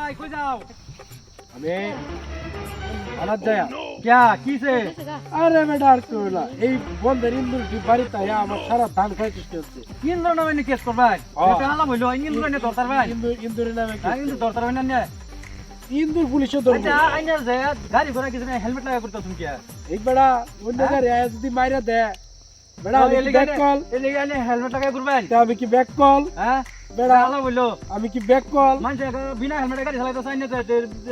ভাই কই যাও? আমি আনার যায় ক্যা কিসে? আরে কই না এই বন্ধের ইন্দুর কি বাড়িতে আয়া আমার সারা ধান খাই চেষ্টা হচ্ছে। ইন্দ্র নামে নি কেস করবাই হ্যাঁ। এটা আলাম হইল ইন্দ্র নে দরকার ভাই। ইন্দুর ইন্দুরের নামে কি? হ্যাঁ ইন্দ্র দরকার হয় না নে। ইন্দুর পুলিশে ধরবো। আচ্ছা আইনার যে গাড়ি ঘোড়া কিছু হেলমেট লাগা করতে তুমি ক্যা এই বেটা অন্য গাড়ি আয়া যদি মাইরা দে বেটা আমি ব্যাক কল? এলে গানে হেলমেট লাগা করবেন? তা আমি কি ব্যাক কল? হ্যাঁ? আলাম হইল আমি কি ব্যাক কল? মানুষ বিনা হেলমেট গাড়ি চালাইতে চাই না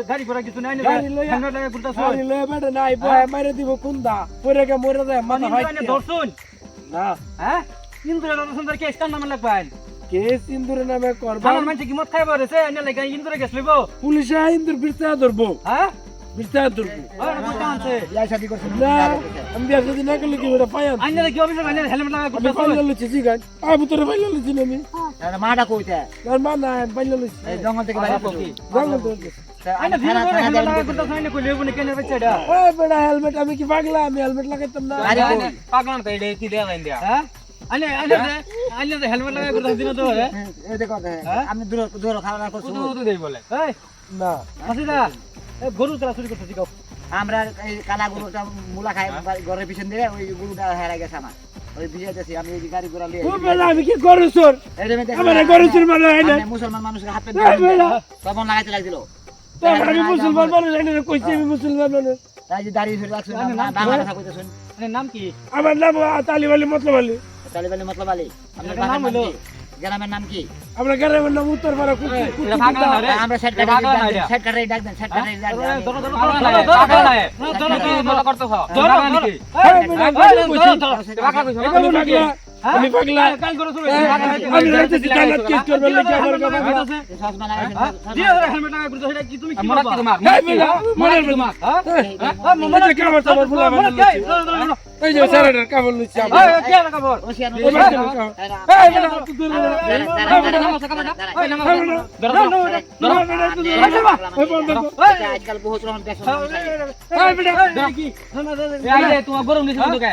গাড়ি ঘোড়া কিছু নাই না গাড়ি লইয়া- হেলমেট লাগা করতে গাড়ি লয়ে বেটা নাই বয় মাইরা দিব কোনদা পরে গে মরে যায় মাথা হয় দর্শন না। হ্যাঁ? ইন্দ্র দর্শন তার কেস কার নামে লাগবেন কেস ইন্দুরের নামে করবা? সাধারণ মানুষ কি মত খাইবা রেছে এনে লাগা ইন্দ্র গেছ লইব। পুলিশে ইন্দুর বিরতা ধরবো। হ্যাঁ? বিরতা ধরবো। আর বুঝতে আনছে না আমি বিয়া যদি না করলে কি বেটা পায়ান আইনে কি অফিসে আইনে হেলমেট লাগা করতে পাইলা লুচি জিগান আবু তোরে পাইলা লুচি আমি। মাটা কইতে মা না এই জঙ্গল থেকে বাইরে জঙ্গল তো আইনে ভিড় করে হেলমেট লাগা করতে চাই কই লেবু নে কেনে ও বেটা হেলমেট আমি কি পাগলা? আমি হেলমেট লাগাইতাম না। গাড়ি কই? পাগলান তো এটা কি দেয়া লাইন দেয়া হ্যাঁ? আইনে আইনে আইনে হেলমেট লাগা করতে দিন তো রে এই দেখো আমি দূর দূর খাওয়া দাওয়া করছি। কুতু কুতু দেই বলে। এই না। হাসিদা এই গরু চলা চুরি করতে আমরা এই কালা গরুটা মুলা খাই ঘরের পিছন দিয়ে ওই গরুটা হেরাই গেছে আমার। আমি কি করু আমার গরু মানে হয় না। মুসলমান মানুষকে হাত এ তখন লাগাইতে লাগছিল। আমি মুসলমান মানুষ এনে কইছি আমি মুসলমান মানুষ। তাই যে দাঁড়িয়ে ফিরে রাখছো বাংলা কথা কইতেছেন। আরে নাম কি? আমার নাম তালিব আলী মতলব আলী। তালিবালি মতলব আলী। আপনার আপনার নাম হলো? গ্রামের নাম কি আমরা গ্রামের নাম উত্তর পাড়া কুচি এটা পাগলা রে আমরা সেট না সেট কাটাই ডাক দেন সেট কাটাই ডাক দেন ধরো ধরো ধরো ধরো ধরো কি মজা করতে খাও ধরো নাকি আমি পাগলা কাল করে শুরু আমি রাইতেছি জান্নাত কেস করবে লাগি আমার বাবা চশমা লাগাই দিয়ে হেলমেট লাগা করতে সেটা কি তুমি কি মারতে তোমার এই বেটা মনের মধ্যে হ্যাঁ হ্যাঁ মনে কামড় তোমার ফুলা বানানো এই যে স্যারের কামড় লুচি আমার এই কে লাগা বল ওসিয়ান এই বেটা এই বেটা তুই দূর আজকাল বহুত রকম পেশন এই বেটা কি তোমার গরম দিছে তো কে